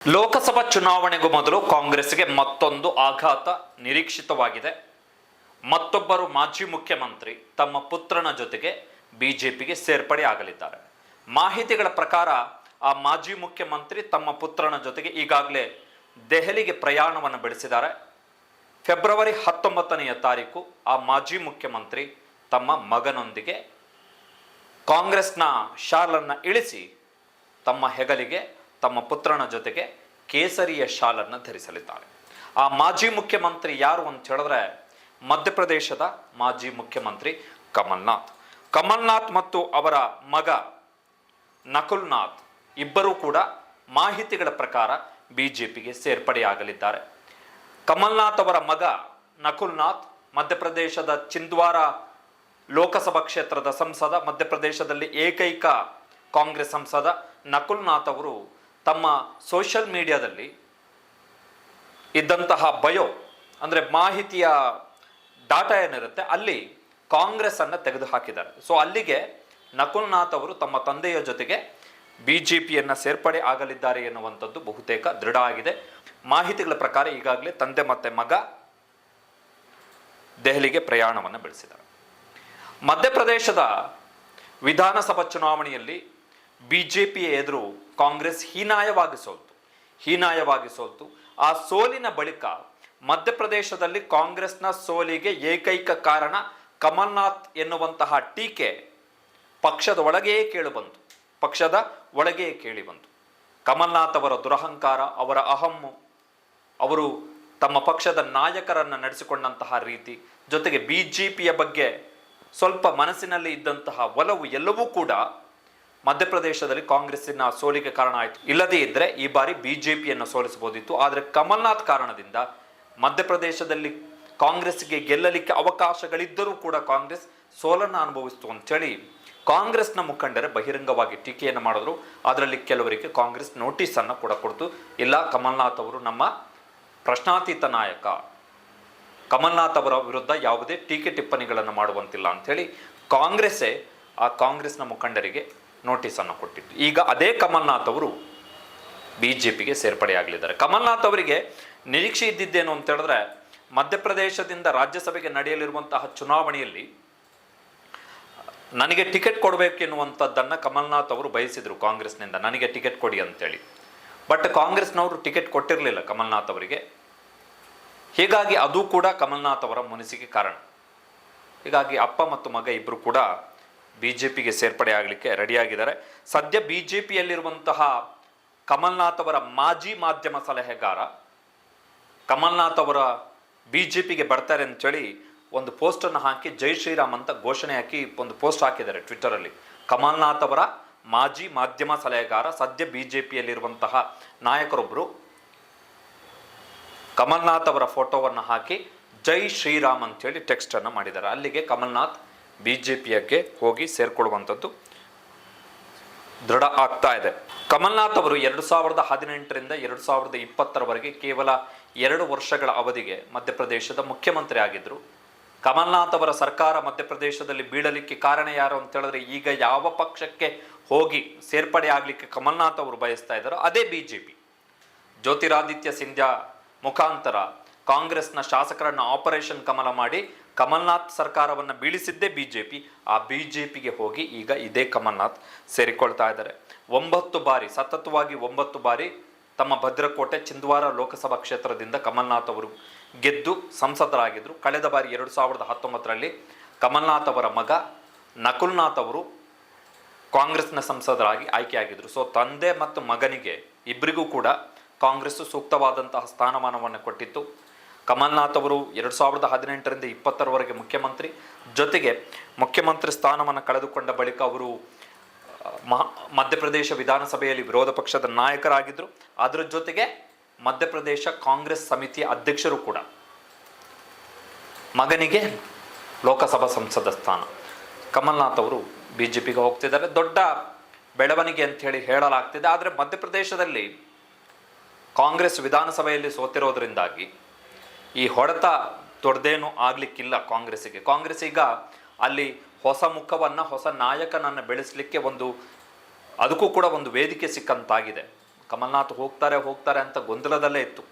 ಲೋಕಸಭಾ ಚುನಾವಣೆಗೂ ಮೊದಲು ಕಾಂಗ್ರೆಸ್ಗೆ ಮತ್ತೊಂದು ಆಘಾತ ನಿರೀಕ್ಷಿತವಾಗಿದೆ. ಮತ್ತೊಬ್ಬರು ಮಾಜಿ ಮುಖ್ಯಮಂತ್ರಿ ತಮ್ಮ ಪುತ್ರನ ಜೊತೆಗೆ ಬಿಜೆಪಿಗೆ ಸೇರ್ಪಡೆ ಆಗಲಿದ್ದಾರೆ. ಮಾಹಿತಿಗಳ ಪ್ರಕಾರ ಆ ಮಾಜಿ ಮುಖ್ಯಮಂತ್ರಿ ತಮ್ಮ ಪುತ್ರನ ಜೊತೆಗೆ ಈಗಾಗಲೇ ದೆಹಲಿಗೆ ಪ್ರಯಾಣವನ್ನು ಬೆಳೆಸಿದ್ದಾರೆ. ಫೆಬ್ರವರಿ ಹತ್ತೊಂಬತ್ತನೆಯ ತಾರೀಕು ಆ ಮಾಜಿ ಮುಖ್ಯಮಂತ್ರಿ ತಮ್ಮ ಮಗನೊಂದಿಗೆ ಕಾಂಗ್ರೆಸ್ನ ಶಾಲನ್ನು ಇಳಿಸಿ ತಮ್ಮ ಹೆಗಲಿಗೆ ತಮ್ಮ ಪುತ್ರನ ಜೊತೆಗೆ ಕೇಸರಿಯ ಶಾಲನ್ನು ಧರಿಸಲಿದ್ದಾರೆ. ಆ ಮಾಜಿ ಮುಖ್ಯಮಂತ್ರಿ ಯಾರು ಅಂತ ಹೇಳಿದ್ರೆ ಮಧ್ಯಪ್ರದೇಶದ ಮಾಜಿ ಮುಖ್ಯಮಂತ್ರಿ ಕಮಲ್ನಾಥ್. ಕಮಲ್ನಾಥ್ ಮತ್ತು ಅವರ ಮಗ ನಕುಲ್ನಾಥ್ ಇಬ್ಬರೂ ಕೂಡ ಮಾಹಿತಿಗಳ ಪ್ರಕಾರ ಬಿ ಜೆ ಪಿಗೆ ಸೇರ್ಪಡೆಯಾಗಲಿದ್ದಾರೆ. ಕಮಲ್ನಾಥ್ ಅವರ ಮಗ ನಕುಲ್ನಾಥ್ ಮಧ್ಯಪ್ರದೇಶದ ಚಿಂದ್ವಾರ ಲೋಕಸಭಾ ಕ್ಷೇತ್ರದ ಸಂಸದ, ಮಧ್ಯಪ್ರದೇಶದಲ್ಲಿ ಏಕೈಕ ಕಾಂಗ್ರೆಸ್ ಸಂಸದ ನಕುಲ್ನಾಥ್ ಅವರು ತಮ್ಮ ಸೋಷಿಯಲ್ ಮೀಡಿಯಾದಲ್ಲಿ ಇದ್ದಂತಹ ಬಯೋ, ಅಂದರೆ ಮಾಹಿತಿಯ ಡಾಟಾ ಏನಿರುತ್ತೆ, ಅಲ್ಲಿ ಕಾಂಗ್ರೆಸ್ ಅನ್ನು ತೆಗೆದು ಹಾಕಿದ್ದಾರೆ ಸೊ ಅಲ್ಲಿಗೆ ನಕುಲ್ನಾಥ್ ಅವರು ತಮ್ಮ ತಂದೆಯ ಜೊತೆಗೆ ಬಿ ಜೆ ಪಿಯನ್ನು ಸೇರ್ಪಡೆ ಆಗಲಿದ್ದಾರೆ ಎನ್ನುವಂಥದ್ದು ಬಹುತೇಕ ದೃಢ ಆಗಿದೆ. ಮಾಹಿತಿಗಳ ಪ್ರಕಾರ ಈಗಾಗಲೇ ತಂದೆ ಮತ್ತೆ ಮಗ ದೆಹಲಿಗೆ ಪ್ರಯಾಣವನ್ನು ಬೆಳೆಸಿದ್ದಾರೆ. ಮಧ್ಯಪ್ರದೇಶದ ವಿಧಾನಸಭಾ ಚುನಾವಣೆಯಲ್ಲಿ ಬಿ ಜೆ ಪಿಯ ಎದುರು ಕಾಂಗ್ರೆಸ್ ಹೀನಾಯವಾಗಿ ಸೋಲ್ತು ಹೀನಾಯವಾಗಿ ಸೋಲ್ತು ಆ ಸೋಲಿನ ಬಳಿಕ ಮಧ್ಯಪ್ರದೇಶದಲ್ಲಿ ಕಾಂಗ್ರೆಸ್ನ ಸೋಲಿಗೆ ಏಕೈಕ ಕಾರಣ ಕಮಲ್ನಾಥ್ ಎನ್ನುವಂತಹ ಟೀಕೆ ಪಕ್ಷದ ಒಳಗೆಯೇ ಕೇಳಿಬಂತು. ಪಕ್ಷದ ಒಳಗೆಯೇ ಕೇಳಿಬಂತು. ಕಮಲ್ನಾಥ್ ಅವರ ದುರಹಂಕಾರ, ಅವರ ಅಹಮ್ಮು ಅವರು ತಮ್ಮ ಪಕ್ಷದ ನಾಯಕರನ್ನು ನಡೆಸಿಕೊಂಡಂತಹ ರೀತಿ, ಜೊತೆಗೆ ಬಿ ಜೆ ಬಗ್ಗೆ ಸ್ವಲ್ಪ ಮನಸ್ಸಿನಲ್ಲಿ ಇದ್ದಂತಹ ಒಲವು ಎಲ್ಲವೂ ಕೂಡ ಮಧ್ಯಪ್ರದೇಶದಲ್ಲಿ ಕಾಂಗ್ರೆಸ್ಸಿನ ಸೋಲಿಗೆ ಕಾರಣ ಆಯಿತು. ಇಲ್ಲದೇ ಇದ್ದರೆ ಈ ಬಾರಿ ಬಿ ಜೆ ಪಿಯನ್ನು ಸೋಲಿಸಬಹುದಿತ್ತು. ಆದರೆ ಕಮಲ್ನಾಥ್ ಕಾರಣದಿಂದ ಮಧ್ಯಪ್ರದೇಶದಲ್ಲಿ ಕಾಂಗ್ರೆಸ್ಗೆ ಗೆಲ್ಲಲಿಕ್ಕೆ ಅವಕಾಶಗಳಿದ್ದರೂ ಕೂಡ ಕಾಂಗ್ರೆಸ್ ಸೋಲನ್ನು ಅನುಭವಿಸ್ತು ಅಂತೇಳಿ ಕಾಂಗ್ರೆಸ್ನ ಮುಖಂಡರೇ ಬಹಿರಂಗವಾಗಿ ಟೀಕೆಯನ್ನು ಮಾಡಿದ್ರು. ಅದರಲ್ಲಿ ಕೆಲವರಿಗೆ ಕಾಂಗ್ರೆಸ್ ನೋಟಿಸನ್ನು ಕೂಡ ಕೊಡ್ತು. ಇಲ್ಲ, ಕಮಲ್ನಾಥ್ ಅವರು ನಮ್ಮ ಪ್ರಶ್ನಾತೀತ ನಾಯಕ. ಕಮಲ್ನಾಥ್ ಅವರ ವಿರುದ್ಧ ಯಾವುದೇ ಟೀಕೆ ಟಿಪ್ಪಣಿಗಳನ್ನು ಮಾಡುವಂತಿಲ್ಲ ಅಂಥೇಳಿ ಕಾಂಗ್ರೆಸ್ಸೇ ಆ ಕಾಂಗ್ರೆಸ್ನ ಮುಖಂಡರಿಗೆ ನೋಟಿಸನ್ನು ಕೊಟ್ಟಿತ್ತು ಈಗ ಅದೇ ಕಮಲ್ನಾಥ್ ಅವರು ಬಿ ಜೆ ಪಿಗೆ ಸೇರ್ಪಡೆಯಾಗಲಿದ್ದಾರೆ. ಕಮಲ್ನಾಥ್ ಅವರಿಗೆ ನಿರೀಕ್ಷೆ ಇದ್ದಿದ್ದೇನು ಅಂತ ಹೇಳಿದ್ರೆ, ಮಧ್ಯಪ್ರದೇಶದಿಂದ ರಾಜ್ಯಸಭೆಗೆ ನಡೆಯಲಿರುವಂತಹ ಚುನಾವಣೆಯಲ್ಲಿ ನನಗೆ ಟಿಕೆಟ್ ಕೊಡಬೇಕೆನ್ನುವಂಥದ್ದನ್ನು ಕಮಲ್ನಾಥ್ ಅವರು ಬಯಸಿದರು ಕಾಂಗ್ರೆಸ್ನಿಂದ. ನನಗೆ ಟಿಕೆಟ್ ಕೊಡಿ ಅಂತೇಳಿ. ಬಟ್ ಕಾಂಗ್ರೆಸ್ನವರು ಟಿಕೆಟ್ ಕೊಟ್ಟಿರಲಿಲ್ಲ ಕಮಲ್ನಾಥ್ ಅವರಿಗೆ. ಹೀಗಾಗಿ ಅದು ಕೂಡ ಕಮಲ್ನಾಥ್ ಅವರ ಮುನಿಸಿಗೆ ಕಾರಣ. ಹೀಗಾಗಿ ಅಪ್ಪ ಮತ್ತು ಮಗ ಇಬ್ಬರು ಕೂಡ ಬಿ ಜೆ ಪಿಗೆ ಸೇರ್ಪಡೆ ಆಗಲಿಕ್ಕೆ ರೆಡಿಯಾಗಿದ್ದಾರೆ ಸದ್ಯ ಬಿ ಜೆ ಪಿಯಲ್ಲಿರುವಂತಹ ಕಮಲ್ನಾಥ್ ಅವರ ಮಾಜಿ ಮಾಧ್ಯಮ ಸಲಹೆಗಾರ ಕಮಲ್ನಾಥ್ ಅವರ ಬಿ ಜೆ ಪಿಗೆ ಬರ್ತಾರೆ ಅಂತೇಳಿ ಒಂದು ಪೋಸ್ಟನ್ನು ಹಾಕಿ ಜೈ ಶ್ರೀರಾಮ್ ಅಂತ ಘೋಷಣೆ ಹಾಕಿ ಒಂದು ಪೋಸ್ಟ್ ಹಾಕಿದ್ದಾರೆ ಟ್ವಿಟ್ಟರಲ್ಲಿ ಕಮಲ್ನಾಥ್ ಅವರ ಮಾಜಿ ಮಾಧ್ಯಮ ಸಲಹೆಗಾರ, ಸದ್ಯ ಬಿ ಜೆ ಪಿಯಲ್ಲಿರುವಂತಹ ನಾಯಕರೊಬ್ಬರು ಕಮಲ್ನಾಥ್ ಅವರ ಫೋಟೋವನ್ನು ಹಾಕಿ ಜೈ ಶ್ರೀರಾಮ್ ಅಂತೇಳಿ ಟೆಕ್ಸ್ಟನ್ನು ಮಾಡಿದ್ದಾರೆ. ಅಲ್ಲಿಗೆ ಕಮಲ್ನಾಥ್ ಬಿ ಜೆ ಪಿಯಕ್ಕೆ ಹೋಗಿ ಸೇರ್ಕೊಳ್ಳುವಂಥದ್ದು ದೃಢ ಆಗ್ತಾ ಇದೆ. ಕಮಲ್ನಾಥ್ ಅವರು ಎರಡು ಸಾವಿರದ ಹದಿನೆಂಟರಿಂದ ಎರಡು ಸಾವಿರದ ಇಪ್ಪತ್ತರವರೆಗೆ ಕೇವಲ ಎರಡು ವರ್ಷಗಳ ಅವಧಿಗೆ ಮಧ್ಯಪ್ರದೇಶದ ಮುಖ್ಯಮಂತ್ರಿ ಆಗಿದ್ದರು. ಕಮಲ್ನಾಥ್ ಅವರ ಸರ್ಕಾರ ಮಧ್ಯಪ್ರದೇಶದಲ್ಲಿ ಬೀಳಲಿಕ್ಕೆ ಕಾರಣ ಯಾರು ಅಂತ ಹೇಳಿದ್ರೆ ಈಗ ಯಾವ ಪಕ್ಷಕ್ಕೆ ಹೋಗಿ ಸೇರ್ಪಡೆ ಆಗಲಿಕ್ಕೆ ಕಮಲ್ನಾಥ್ ಅವರು ಬಯಸ್ತಾ ಇದ್ದಾರೋ ಅದೇ B J P Jyotiraditya Scindia ಮುಖಾಂತರ ಕಾಂಗ್ರೆಸ್ನ ಶಾಸಕರನ್ನು ಆಪರೇಷನ್ ಕಮಲ ಮಾಡಿ ಕಮಲ್ನಾಥ್ ಸರ್ಕಾರವನ್ನು ಬೀಳಿಸಿದ್ದೇ ಬಿ ಜೆ ಪಿ ಆ ಬಿ ಜೆ ಪಿಗೆ ಹೋಗಿ ಈಗ ಇದೇ ಕಮಲ್ನಾಥ್ ಸೇರಿಕೊಳ್ತಾ ಇದ್ದಾರೆ. ಒಂಬತ್ತು ಬಾರಿ, ಸತತವಾಗಿ ಒಂಬತ್ತು ಬಾರಿ ತಮ್ಮ ಭದ್ರಕೋಟೆ ಚಿಂದ್ವಾರ ಲೋಕಸಭಾ ಕ್ಷೇತ್ರದಿಂದ ಕಮಲ್ನಾಥ್ ಅವರು ಗೆದ್ದು ಸಂಸದರಾಗಿದ್ದರು ಕಳೆದ ಬಾರಿ ಎರಡು ಸಾವಿರದ ಹತ್ತೊಂಬತ್ತರಲ್ಲಿ ಕಮಲ್ನಾಥ್ ಅವರ ಮಗ ನಕುಲ್ನಾಥ್ ಅವರು ಕಾಂಗ್ರೆಸ್ನ ಸಂಸದರಾಗಿ ಆಯ್ಕೆಯಾಗಿದ್ದರು ಸೊ, ತಂದೆ ಮತ್ತು ಮಗನಿಗೆ ಇಬ್ಬರಿಗೂ ಕೂಡ ಕಾಂಗ್ರೆಸ್ ಸೂಕ್ತವಾದಂತಹ ಸ್ಥಾನಮಾನವನ್ನು ಕೊಟ್ಟಿತ್ತು. ಕಮಲ್ನಾಥ್ ಅವರು ಎರಡು ಸಾವಿರದ ಹದಿನೆಂಟರಿಂದ ಇಪ್ಪತ್ತರವರೆಗೆ ಮುಖ್ಯಮಂತ್ರಿ. ಜೊತೆಗೆ ಮುಖ್ಯಮಂತ್ರಿ ಸ್ಥಾನವನ್ನು ಕಳೆದುಕೊಂಡ ಬಳಿಕ ಅವರು ಮಹಾ, ಮಧ್ಯಪ್ರದೇಶ ವಿಧಾನಸಭೆಯಲ್ಲಿ ವಿರೋಧ ಪಕ್ಷದ ನಾಯಕರಾಗಿದ್ದರು ಅದರ ಜೊತೆಗೆ ಮಧ್ಯಪ್ರದೇಶ ಕಾಂಗ್ರೆಸ್ ಸಮಿತಿಯ ಅಧ್ಯಕ್ಷರು ಕೂಡ. ಮಗನಿಗೆ ಲೋಕಸಭಾ ಸಂಸದ ಸ್ಥಾನ. ಕಮಲ್ನಾಥ್ ಅವರು ಬಿ ಜೆ ಪಿಗೆ ಹೋಗ್ತಿದ್ದಾರೆ. ದೊಡ್ಡ ಬೆಳವಣಿಗೆ ಅಂತ ಹೇಳಿ ಹೇಳಲಾಗ್ತಿದೆ. ಆದರೆ ಮಧ್ಯಪ್ರದೇಶದಲ್ಲಿ ಕಾಂಗ್ರೆಸ್ ವಿಧಾನಸಭೆಯಲ್ಲಿ ಸೋತಿರೋದ್ರಿಂದಾಗಿ ಈ ಹೊಡೆತ ದೊಡ್ಡದೇನು ಆಗಲಿಕ್ಕಿಲ್ಲ ಕಾಂಗ್ರೆಸ್ಸಿಗೆ. ಕಾಂಗ್ರೆಸ್ ಈಗ ಅಲ್ಲಿ ಹೊಸ ಮುಖವನ್ನು, ಹೊಸ ನಾಯಕನನ್ನು ಬೆಳೆಸಲಿಕ್ಕೆ ಒಂದು, ಅದಕ್ಕೂ ಕೂಡ ಒಂದು ವೇದಿಕೆ ಸಿಕ್ಕಂತಾಗಿದೆ. ಕಮಲ್ನಾಥ್ ಹೋಗ್ತಾರೆ ಹೋಗ್ತಾರೆ ಅಂತ ಗೊಂದಲದಲ್ಲೇ ಇತ್ತು.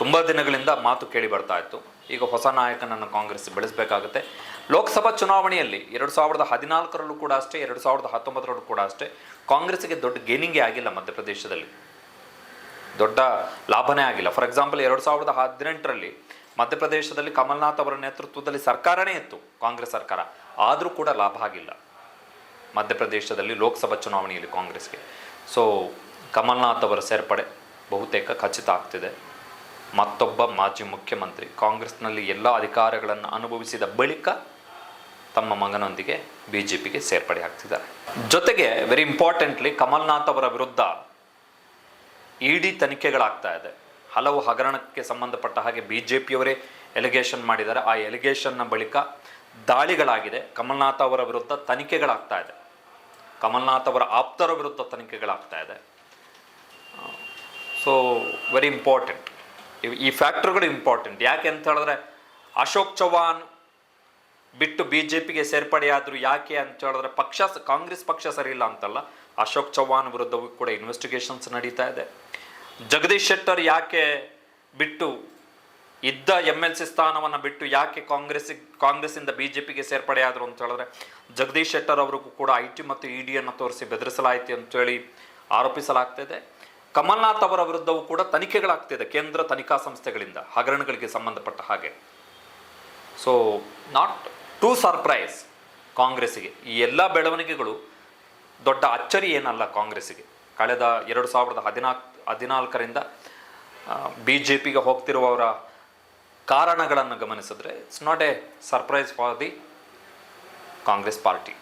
ತುಂಬ ದಿನಗಳಿಂದ ಮಾತು ಕೇಳಿ ಬರ್ತಾ ಇತ್ತು. ಈಗ ಹೊಸ ನಾಯಕನನ್ನು ಕಾಂಗ್ರೆಸ್ ಬೆಳೆಸಬೇಕಾಗುತ್ತೆ. ಲೋಕಸಭಾ ಚುನಾವಣೆಯಲ್ಲಿ ಎರಡು ಸಾವಿರದ ಹದಿನಾಲ್ಕರಲ್ಲೂ ಕೂಡ ಅಷ್ಟೇ, ಎರಡು ಸಾವಿರದ ಹತ್ತೊಂಬತ್ತರಲ್ಲೂ ಕೂಡ ಅಷ್ಟೇ ಕಾಂಗ್ರೆಸ್ಗೆ ದೊಡ್ಡ ಗೇನಿಂಗೇ ಆಗಿಲ್ಲ ಮಧ್ಯಪ್ರದೇಶದಲ್ಲಿ. ದೊಡ್ಡ ಲಾಭನೇ ಆಗಿಲ್ಲ. ಫಾರ್ ಎಕ್ಸಾಂಪಲ್ ಎರಡು ಸಾವಿರದ ಹದಿನೆಂಟರಲ್ಲಿ ಮಧ್ಯಪ್ರದೇಶದಲ್ಲಿ ಕಮಲ್ನಾಥ್ ಅವರ ನೇತೃತ್ವದಲ್ಲಿ ಸರ್ಕಾರನೇ ಇತ್ತು, ಕಾಂಗ್ರೆಸ್ ಸರ್ಕಾರ. ಆದರೂ ಕೂಡ ಲಾಭ ಆಗಿಲ್ಲ. ಮಧ್ಯಪ್ರದೇಶದಲ್ಲಿ ಲೋಕಸಭಾ ಚುನಾವಣೆಯಲ್ಲಿ ಕಾಂಗ್ರೆಸ್ಗೆ. ಸೊ ಕಮಲ್ನಾಥ್ ಅವರ ಸೇರ್ಪಡೆ ಬಹುತೇಕ ಖಚಿತ ಆಗ್ತಿದೆ. ಮತ್ತೊಬ್ಬ ಮಾಜಿ ಮುಖ್ಯಮಂತ್ರಿ, ಕಾಂಗ್ರೆಸ್ನಲ್ಲಿ ಎಲ್ಲ ಅಧಿಕಾರಗಳನ್ನು ಅನುಭವಿಸಿದ ಬಳಿಕ ತಮ್ಮ ಮಗನೊಂದಿಗೆ ಬಿ ಜೆ ಪಿಗೆ ಸೇರ್ಪಡೆ ಆಗ್ತಿದ್ದಾರೆ. ಜೊತೆಗೆ ವೆರಿ ಇಂಪಾರ್ಟೆಂಟ್ಲಿ ಕಮಲ್ನಾಥ್ ಅವರ ವಿರುದ್ಧ ಇಡಿ ತನಿಖೆಗಳಾಗ್ತಾ ಇದೆ. ಹಲವು ಹಗರಣಕ್ಕೆ ಸಂಬಂಧಪಟ್ಟ ಹಾಗೆ ಬಿ ಜೆ ಪಿಯವರೇ ಎಲಿಗೇಷನ್ ಮಾಡಿದ್ದಾರೆ. ಆ ಎಲಿಗೇಷನ್ನ ಬಳಿಕ ದಾಳಿಗಳಾಗಿದೆ. ಕಮಲ್ನಾಥ್ ಅವರ ವಿರುದ್ಧ ತನಿಖೆಗಳಾಗ್ತಾ ಇದೆ. ಕಮಲ್ನಾಥ್ ಅವರ ಆಪ್ತರ ವಿರುದ್ಧ ತನಿಖೆಗಳಾಗ್ತಾ ಇದೆ. ಸೊ ವೆರಿ ಇಂಪಾರ್ಟೆಂಟ್ ಈ ಫ್ಯಾಕ್ಟ್ರಿಗಳು ಇಂಪಾರ್ಟೆಂಟ್ ಯಾಕೆ ಅಂತ ಹೇಳಿದ್ರೆ, ಅಶೋಕ್ ಚೌಹಾನ್ ಬಿಟ್ಟು ಬಿ ಜೆ ಪಿಗೆ ಸೇರ್ಪಡೆಯಾದರೂ ಯಾಕೆ ಅಂತ ಹೇಳಿದ್ರೆ, ಪಕ್ಷ ಕಾಂಗ್ರೆಸ್ ಪಕ್ಷ ಸರಿ ಇಲ್ಲ ಅಂತಲ್ಲ. ಅಶೋಕ್ ಚೌಹಾಣ್ ವಿರುದ್ಧವೂ ಕೂಡ ಇನ್ವೆಸ್ಟಿಗೇಷನ್ಸ್ ನಡೀತಾ ಇದೆ. ಜಗದೀಶ್ ಶೆಟ್ಟರ್ ಯಾಕೆ ಬಿಟ್ಟು ಇದ್ದ ಎಂ ಎಲ್ ಸಿ ಸ್ಥಾನವನ್ನು ಬಿಟ್ಟು ಯಾಕೆ ಕಾಂಗ್ರೆಸ್ ಕಾಂಗ್ರೆಸ್ಸಿಂದ ಬಿ ಜೆ ಪಿಗೆ ಸೇರ್ಪಡೆಯಾದರು ಅಂತ ಹೇಳಿದ್ರೆ, ಜಗದೀಶ್ ಶೆಟ್ಟರ್ ಅವರಿಗೂ ಕೂಡ ಐ ಟಿ ಮತ್ತು ಇ ಡಿಯನ್ನು ತೋರಿಸಿ ಬೆದರಿಸಲಾಯಿತು ಅಂತೇಳಿ ಆರೋಪಿಸಲಾಗ್ತಿದೆ ಕಮಲ್ನಾಥ್ ಅವರ ವಿರುದ್ಧವೂ ಕೂಡ ತನಿಖೆಗಳಾಗ್ತಿದೆ ಕೇಂದ್ರ ತನಿಖಾ ಸಂಸ್ಥೆಗಳಿಂದ, ಹಗರಣಗಳಿಗೆ ಸಂಬಂಧಪಟ್ಟ ಹಾಗೆ. ಸೊ ನಾಟ್ ಟೂ ಸರ್ಪ್ರೈಸ್ ಕಾಂಗ್ರೆಸ್ಸಿಗೆ. ಈ ಎಲ್ಲ ಬೆಳವಣಿಗೆಗಳು ದೊಡ್ಡ ಅಚ್ಚರಿ ಏನಲ್ಲ ಕಾಂಗ್ರೆಸ್ಸಿಗೆ. ಕಳೆದ ಎರಡು ಸಾವಿರದ ಹದಿನಾಲ್ಕು ಹದಿನಾಲ್ಕರಿಂದ ಬಿ ಜೆ ಪಿಗೆ ಹೋಗ್ತಿರುವವರ ಕಾರಣಗಳನ್ನು ಗಮನಿಸಿದ್ರೆ it's not a surprise for the Congress party.